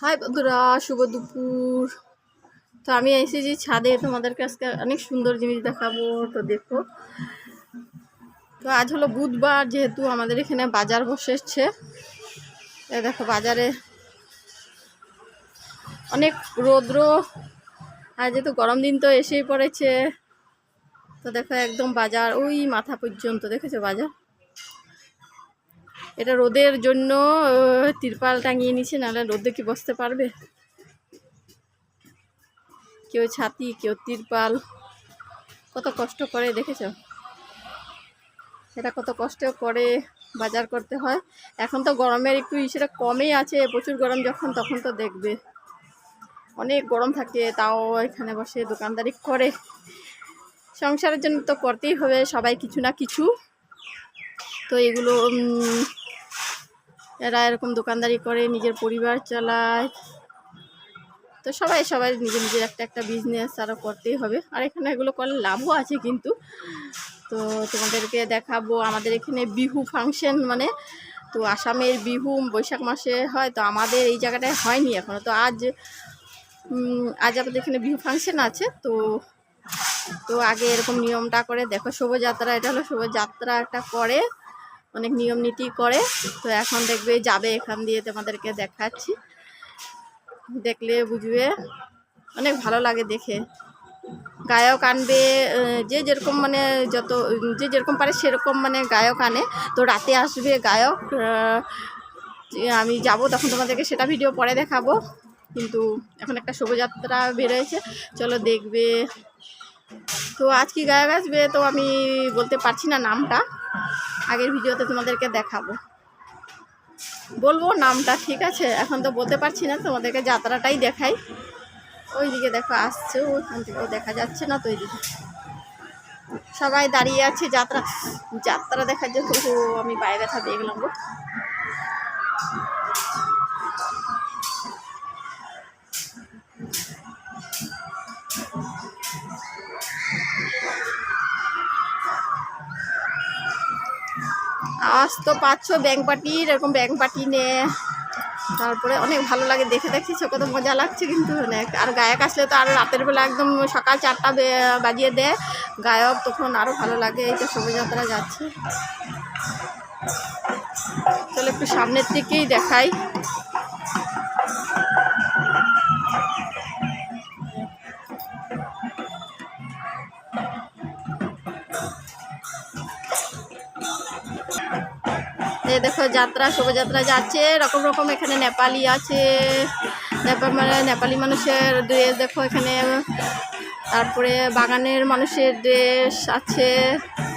High বন্ধুরা, শুভ দুপুর। তো আমি এসেছি ছাদে, তোমাদেরকে আজকে অনেক সুন্দর জিনিস দেখাবো। তো দেখো, তো আজ হলো বুধবার, যেহেতু আমাদের এখানে বাজার বসেছে। দেখো, বাজারে অনেক রৌদ্র। আর যেহেতু গরম দিন তো এসেই পড়েছে। তো দেখো, একদম বাজার, ওই মাথা পর্যন্ত, দেখেছ বাজার? এটা রোদের জন্য তিরপাল টাঙিয়ে নিচ্ছে নাহলে রোদে কি বসতে পারবে? কেউ ছাতি, কেউ তিরপাল। কত কষ্ট করে, দেখেছ? এটা কত কষ্ট করে বাজার করতে হয়। এখন তো গরমের একটু ইসেটা কমেই আছে, প্রচুর গরম যখন, তখন তো দেখবে। অনেক গরম থাকে, তাও এখানে বসে দোকানদারি করে। সংসারের জন্য তো করতেই হবে, সবাই কিছু না কিছু। তো এগুলো এরা এরকম দোকানদারি করে, নিজের পরিবার চালায়। তো সবাই সবাই নিজের নিজের একটা একটা বিজনেস আরও করতেই হবে। আর এখানে এগুলো করলে লাভও আছে কিন্তু। তো তোমাদেরকে দেখাবো, আমাদের এখানে বিহু ফাংশন মানে তো আসামের বিহু বৈশাখ মাসে হয়, তো আমাদের এই জায়গাটায় হয়নি এখনও তো আজ আজ আমাদের এখানে বিহু ফাংশন আছে, তো তো আগে এরকম নিয়মটা করে, দেখো শোভাযাত্রা, এটা হলো শোভাযাত্রা একটা করে। অনেক নিয়ম নীতি করে। তো এখন দেখবে যাবে এখান দিয়ে তোমাদেরকে দেখাচ্ছি। দেখলে বুঝবে। অনেক ভালো লাগে দেখে। গায়ক আনবে যে যেরকম মানে যত, যে যেরকম পারে সেরকম মানে গায়ক আনে। তো রাতে আসবে গায়ক আমি যাব তখন তোমাদেরকে সেটা ভিডিও পরে দেখাবো। কিন্তু এখন একটা শোভাযাত্রা বেরোয়েছে। চলো দেখবে। তো আজ কি গায়ক আসবে তো আমি বলতে পারছি না নামটা। আগের ভিডিওতে তোমাদেরকে দেখাবো। বলব নামটা, ঠিক আছে? এখন তো বলতে পারছি না, তোমাদেরকে যাত্রাটাই দেখাই। ওইদিকে দেখো, আসছে ওখান থেকেও দেখা যাচ্ছে না তো ওইদিকে সবাই দাঁড়িয়ে আছে যাত্রা যাত্রা দেখার জন্য। আমি বাইরে ব্যথা পেয়ে আজ তো পাচ্ছ ব্যাংক পার্টির এরকম ব্যাঙ্ক পার্টি নে তারপরে অনেক ভালো লাগে, দেখে দেখছি তো মজা লাগছে কিন্তু অনেক আর গায়ক আসলে তো আর রাতের বেলা একদম সকাল চারটা বাজিয়ে দেয়। গায়ক তখন আরও ভালো লাগে, এই তো শোভাযাত্রা যাচ্ছে। চলো একটু সামনের দিকেই দেখাই। দেখো যাত্রা, শোভাযাত্রা যাচ্ছে রকম রকম এখানে নেপালি আছে। নেপাল মানে নেপালি মানুষের ড্রেস দেখো এখানে। তারপরে বাগানের মানুষের ড্রেস আছে,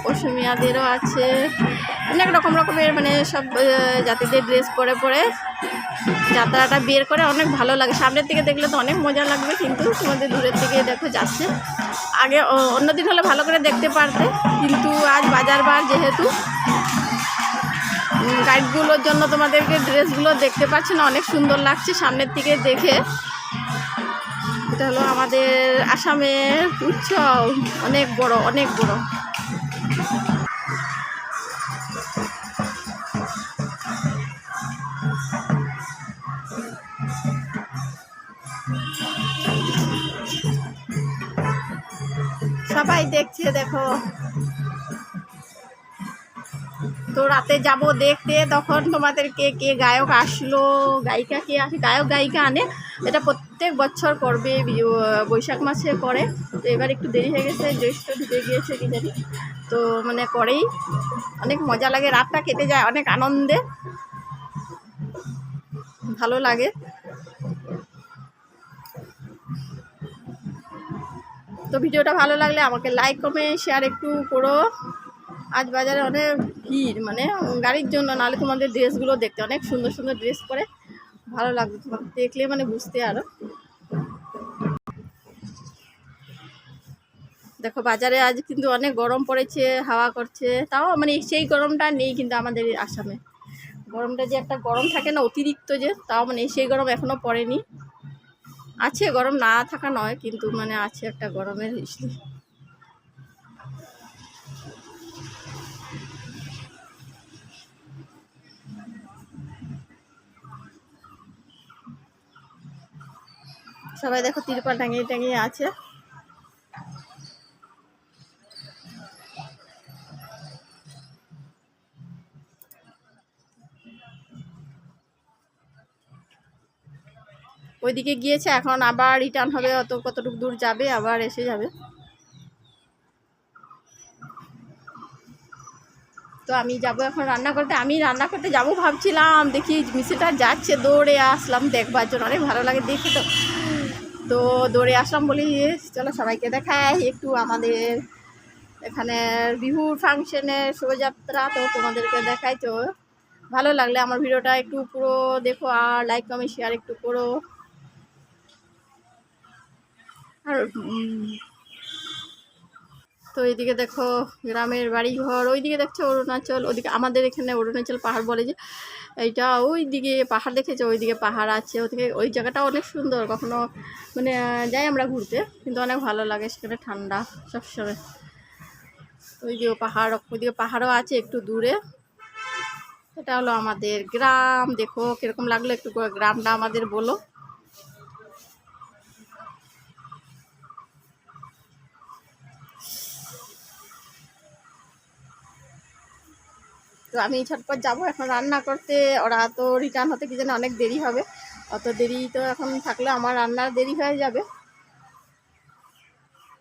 পশমিয়াদেরও আছে। অনেক রকম রকমের মানে সব জাতিদের ড্রেস পরে পরে। যাত্রাটা বের করে অনেক ভালো লাগে। সামনের থেকে দেখলে তো অনেক মজা লাগবে, কিন্তু তোমাদের দূরের থেকে দেখো যাচ্ছে। আগে অন্যদিন হলে ভালো করে দেখতে পারতে, কিন্তু আজ বাজার বার যেহেতু গাইডগুলোর জন্য তোমাদেরকে ড্রেসগুলো দেখতে পাচ্ছি না, অনেক সুন্দর লাগছে সামনের থেকে দেখে। এটা হলো আমাদের আসামের উৎসব। অনেক বড় অনেক বড়। সবাই দেখছে, দেখো। তো রাতে যাব দেখতে, তখন তোমাদেরকে কে গায়ক আসলো, গায়িকা কে আসে, গায়ক গায়িকা আনে। এটা প্রত্যেক বছর করবে বৈশাখ মাসে করে। তো এবার একটু দেরি হয়ে গেছে, জ্যৈষ্ঠ ঢুকে গিয়েছে কি জানি। তো মানে করেই। অনেক মজা লাগে, রাতটা কেটে যায়, অনেক আনন্দে। ভালো লাগে। তো ভিডিওটা ভালো লাগলে আমাকে লাইক কমেন্ট শেয়ার একটু করো। আজ বাজারে অনেক ভিড় মানে গাড়ির জন্য, নাহলে তোমাদের ড্রেসগুলো দেখতে অনেক সুন্দর সুন্দর ড্রেস পরে ভালো লাগবে তোমার দেখলে মানে বুঝতে আরও। দেখো, বাজারে আজ কিন্তু অনেক গরম পড়েছে, হাওয়া করছে। তাও মানে সেই গরমটা নেই কিন্তু আমাদের আসামে। গরমটা যে একটা গরম থাকে না, অতিরিক্ত যে, তাও মানে সেই গরম এখনও পড়েনি। আছে গরম, না থাকা নয়, কিন্তু মানে আছে একটা গরমের ইসে। সবাই দেখো তিরপাল টাঙিয়ে টাঙিয়ে আছে। ওইদিকে গিয়েছে, এখন আবার রিটার্ন হবে, অত কতটুকু দূর যাবে, আবার এসে যাবে। তো আমি যাব এখন রান্না করতে, আমি রান্না করতে যাব ভাবছিলাম, দেখি মিছিলটা যাচ্ছে দৌড়ে, আসলাম দেখবার জন্য, অনেক ভালো লাগে দেখি তো। তো দৌড়ে আসলাম বলি, চলো সবাইকে দেখাই, একটু আমাদের এখানের বিহুর ফাংশনের শোভাযাত্রা তো তোমাদেরকে দেখাই তো। ভালো লাগলে আমার ভিডিওটা একটু পুরো দেখো আর লাইক কমেন্ট শেয়ার একটু করো। আর তো এইদিকে দেখো গ্রামের বাড়ি ঘর ওইদিকে দেখছ অরুণাচল, ওদিকে আমাদের এখানে অরুণাচল পাহাড় বলে যে এইটা ওই দিকে পাহাড় দেখেছে? ওই দিকে পাহাড় আছে, ওদিকে ওই জায়গাটা অনেক সুন্দর কখনো। মানে যাই আমরা ঘুরতে, কিন্তু অনেক ভালো লাগে সেখানে ঠান্ডা সবসময়। ওই দিকে পাহাড়, ওইদিকে পাহাড়ও আছে একটু দূরে। এটা হলো আমাদের গ্রাম, দেখো, কীরকম লাগল একটু গ্রামটা আমাদের বলো। তো আমি ছটপট যাব। এখন রান্না করতে, ওরা তো রিটার্ন হতে কি জানি অনেক দেরি হবে। অত দেরি তো এখন থাকলে আমার রান্নার দেরি হয়ে যাবে।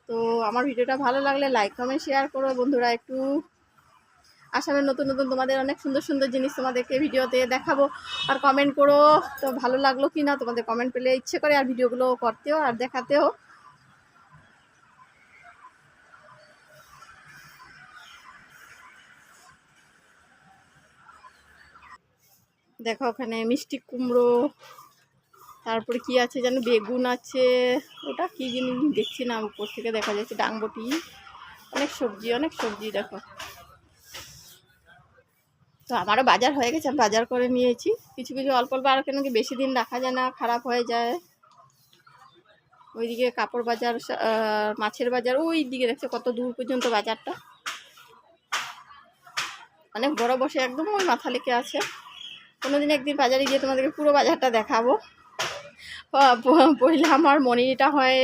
তো আমার ভিডিওটা ভালো লাগলে লাইক কমেন্ট শেয়ার করো বন্ধুরা একটু। আসামের নতুন নতুন তোমাদের অনেক সুন্দর সুন্দর জিনিস তোমাদেরকে ভিডিওতে দেখাবো। আর কমেন্ট করো, তো ভালো লাগল কি না তোমাদের কমেন্ট পেলে ইচ্ছে করে আর ভিডিওগুলো করতেও আর দেখাতেও। দেখো ওখানে মিষ্টি কুমড়ো, তারপরে কি আছে যেন বেগুন আছে। ওটা কি জিনিস? দেখছি না, উপর থেকে দেখা যাচ্ছে ডাংবটি। অনেক সবজি অনেক সবজি দেখো। তো আমারও বাজার হয়ে গেছে, আমি বাজার করে নিয়েছি। কিছু কিছু অল্প অল্প আর কেন কি বেশি দিন রাখা যায় না, খারাপ হয়ে যায়। ওইদিকে কাপড় বাজার মাছের বাজার ওই দিকে দেখছে কত দূর পর্যন্ত বাজারটা। অনেক বড় বসে একদম ওই মাথা লেকে আছে। কোনোদিন একদিন বাজারে গিয়ে তোমাদেরকে পুরো বাজারটা দেখাবো। প- প- আমার মনিটা হয়ে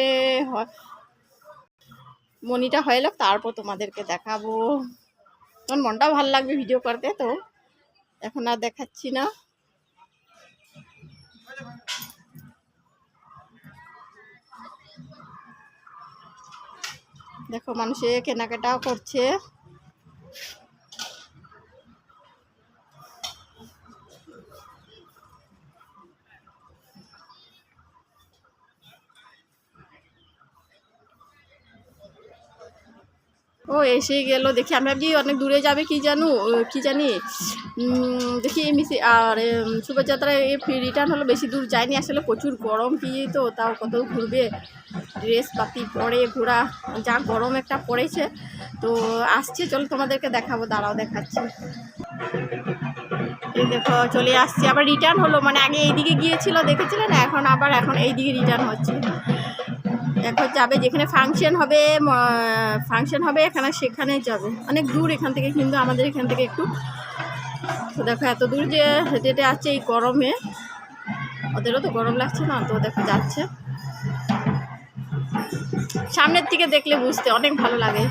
মনিটা হয়ে লোক তারপর তোমাদেরকে দেখাবো। আমার মনটা ভালো লাগবে ভিডিও করতে, তো এখন আর দেখাচ্ছি না। দেখো মানুষে কেনাকাটাও করছে। ও, এসে গেল, দেখি আমি ভাবছি অনেক দূরে যাবে, কি জানো? কি জানি? দেখি মিশি আর শোভাযাত্রায় রিটার্ন হলো, বেশি দূর যায়নি, আসলে প্রচুর গরম কি তো তাও কত ঘুরবে? ড্রেস পাতি পরে ঘোরা, যা গরম একটা পড়েছে। তো আসছে, চলো তোমাদেরকে দেখাবো, দাঁড়াও দেখাচ্ছি। দেখো, চলে আসছি, আবার রিটার্ন হলো মানে আগে এইদিকে গিয়েছিল দেখেছিলেন এখন আবার, এখন এইদিকে রিটার্ন হচ্ছে। এখন যাবে যেখানে ফাংশন হবে ফাংশন হবে, এখানে সেখানে যাবে। অনেক দূর এখান থেকে, কিন্তু আমাদের এখান থেকে একটু। দেখো এত দূর যে হেঁটে হেঁটে আসছে এই গরমে। ওদেরও তো গরম লাগছে না, তো দেখো যাচ্ছে। সামনের থেকে দেখলে বুঝতে অনেক ভালো লাগে।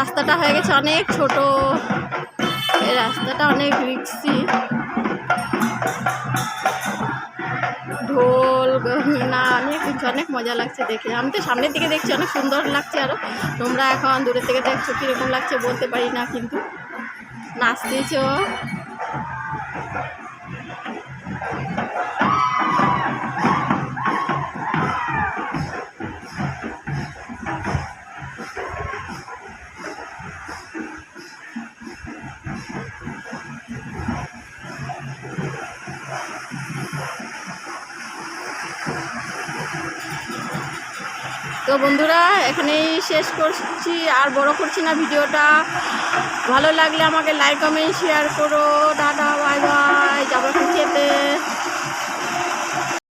রাস্তাটা হয়ে গেছে অনেক ছোট। এই রাস্তাটা অনেক রিক্সি। ঢোল, গহনা, অনেক কিছু, অনেক মজা লাগছে দেখে। আমি তো সামনের দিকে দেখছি, অনেক সুন্দর লাগছে আরও তোমরা এখন দূরের থেকে দেখছ কীরকম লাগছে বলতে পারি না, কিন্তু নাচতেছো। তো বন্ধুরা, এখানেই শেষ করছি, আর বড় করছি না ভিডিওটা। ভালো লাগলে আমাকে লাইক কমেন্ট শেয়ার করো। দাদা বাই বাই যাব